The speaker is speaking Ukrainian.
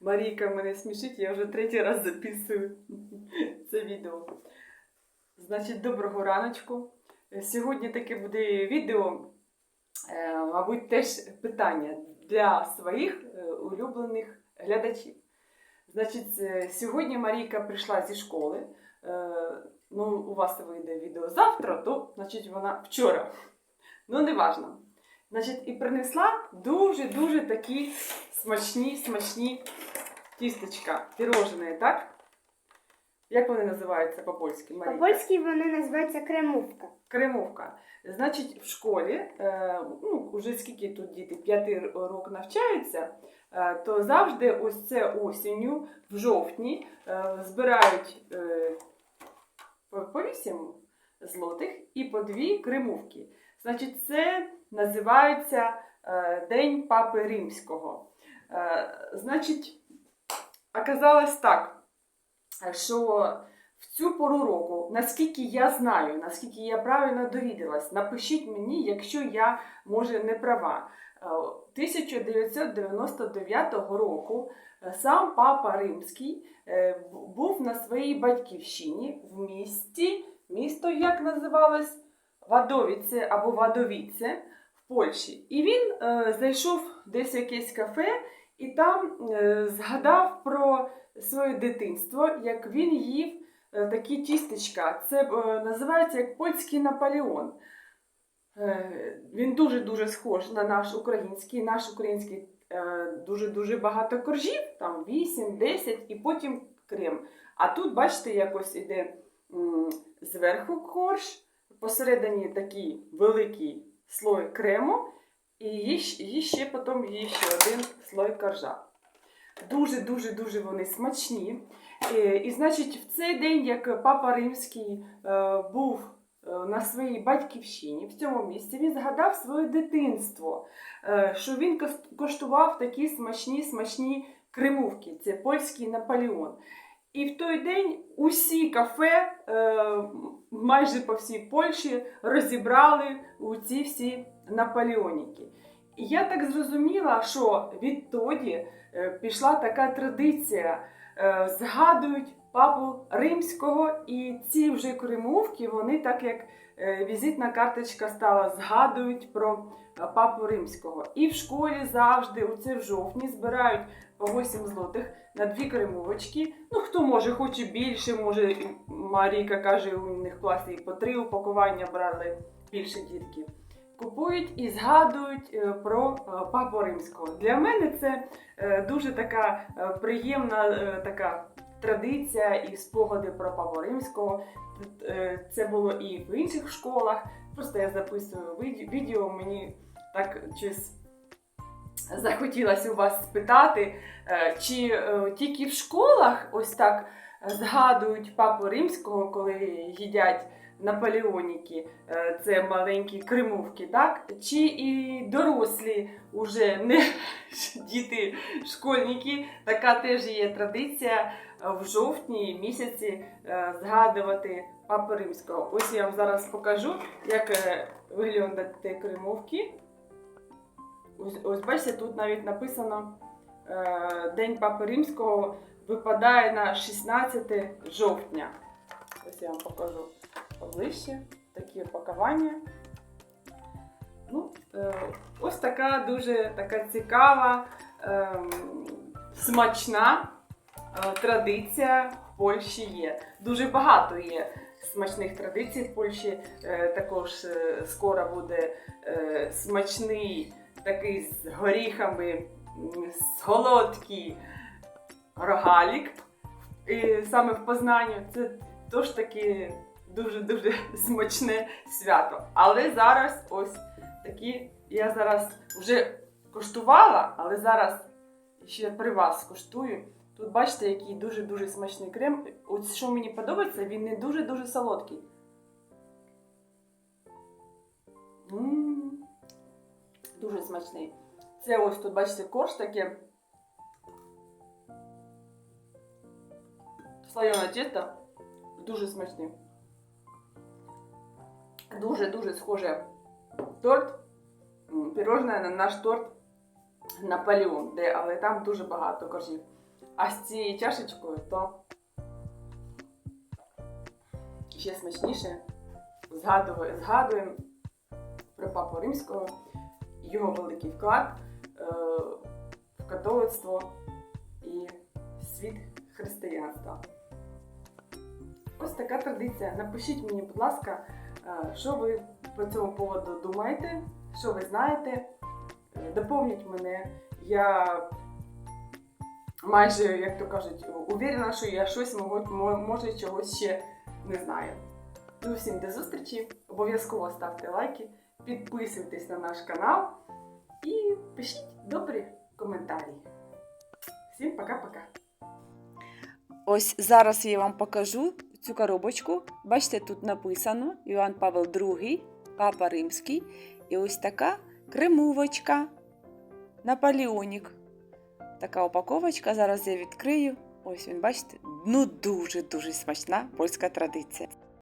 Марійка мене смішить, я вже третій раз записую це відео. Значить, доброго раночку. Сьогодні таке буде відео, е, мабуть, теж питання для своїх е, улюблених глядачів. Значить, е, сьогодні Марійка прийшла зі школи. Е, Ну, у вас вийде відео завтра, то значить вона вчора. Ну, не важно. Значить, і принесла дуже-дуже такі смачні, смачні тістечка, пірожені, так? Як вони називаються по-польськи? По-польськи вони називаються кремовка. Кремовка. Значить, в школі, е, ну, вже скільки тут діти, п'ятий рок навчаються, е, то завжди ось це осінню, в жовтні, е, збирають по по вісім злотих і по дві кремовки. Значить, це називається День Папи Римського. Е, Значить, оказалось так, що в цю пору року, наскільки я знаю, наскільки я правильно довідалась, напишіть мені, якщо я, може, не права. Е, 1999 року е, сам папа Римський е, був на своїй батьківщині в місті, місто як називалось? Вадовіце або Вадовіце в Польщі. І він е, зайшов десь в якесь кафе і там е, згадав про своє дитинство, як він їв е, такі тістечка. Це е, називається як польський Наполеон. Він дуже-дуже схож на наш український. Наш український дуже-дуже багато коржів, там 8, 10 і потім крем. А тут, бачите, якось іде зверху корж, посередині такий великий слой крему, і є, ще потім є ще один слой коржа. Дуже-дуже-дуже вони смачні. Е, І, значить, в цей день, як папа Римський е, був е, на своїй батьківщині, в цьому місці, він згадав своє дитинство, що він коштував такі смачні, смачні кремувки. Це польський Наполеон. І в той день усі кафе майже по всій Польщі розібрали у ці всі наполеоніки. І я так зрозуміла, що відтоді е, пішла така традиція. Е, згадують папу римського, і ці вже кремовки, вони так як е, візитна карточка стала, згадують про папу римського. І в школі завжди, оце в жовтні, збирають по 8 злотих на дві кремовочки. Ну, хто може, хоче більше, може, Марійка каже, у них в класі по три упакування брали більше дітки. Купують і згадують е, про е, папу римського. Для мене це е, дуже така приємна така традиція і спогади про папу римського. Це було і в інших школах. Просто я записую відео, мені так щось захотілося у вас спитати, чи тільки в школах ось так згадують папу римського, коли їдять наполеоніки, е, це маленькі кремовки, так? Чи і дорослі уже не діти, школьники, така теж є традиція е, в жовтні місяці е, згадувати папу римського. Ось я вам зараз покажу, як виглядають кремовки. Ось, ось бачите, тут навіть написано День Папи Римського випадає на 16 жовтня. Ось я вам покажу поближче такі опакування. Ну, е, ось така дуже така цікава, ем, смачна е, традиція в Польщі є. Дуже багато є смачних традицій в Польщі. Е, також скоро буде смачний такий з горіхами, солодкий рогалік. І саме в Познанні це теж таки дуже-дуже смачне свято. Але зараз ось такі, я зараз вже коштувала, але зараз ще при вас коштую. Тут бачите, який дуже-дуже смачний крем. От що мені подобається, він не дуже-дуже солодкий. М, Дуже смачний. Це ось тут, бачите, корж таке. Слоєне тісто. Дуже смачний. Дуже-дуже схоже торт. Пірожне на наш торт Наполеон, де, але там дуже багато коржів. А з цією чашечкою то ще смачніше згадує- згадуємо про папу римського, його великий вклад е, в католицтво і світ християнства. Ось така традиція. Напишіть мені, будь ласка, що ви по цьому поводу думаєте, що ви знаєте. Е, Доповніть мене. Я майже, як то кажуть, уверена, що я щось мо- мо- може чогось ще не знаю. Ну, всім до зустрічі. Обов'язково ставте лайки, підписуйтесь на наш канал і пишіть добрі коментарі. Всім пока-пока. Ось зараз я вам покажу цю коробочку. Бачите, тут написано Іоанн Павел II, Папа Римський. І ось така кремувочка. Наполеонік. Така упаковочка. Зараз я відкрию. Ось він, бачите, ну дуже-дуже смачна польська традиція.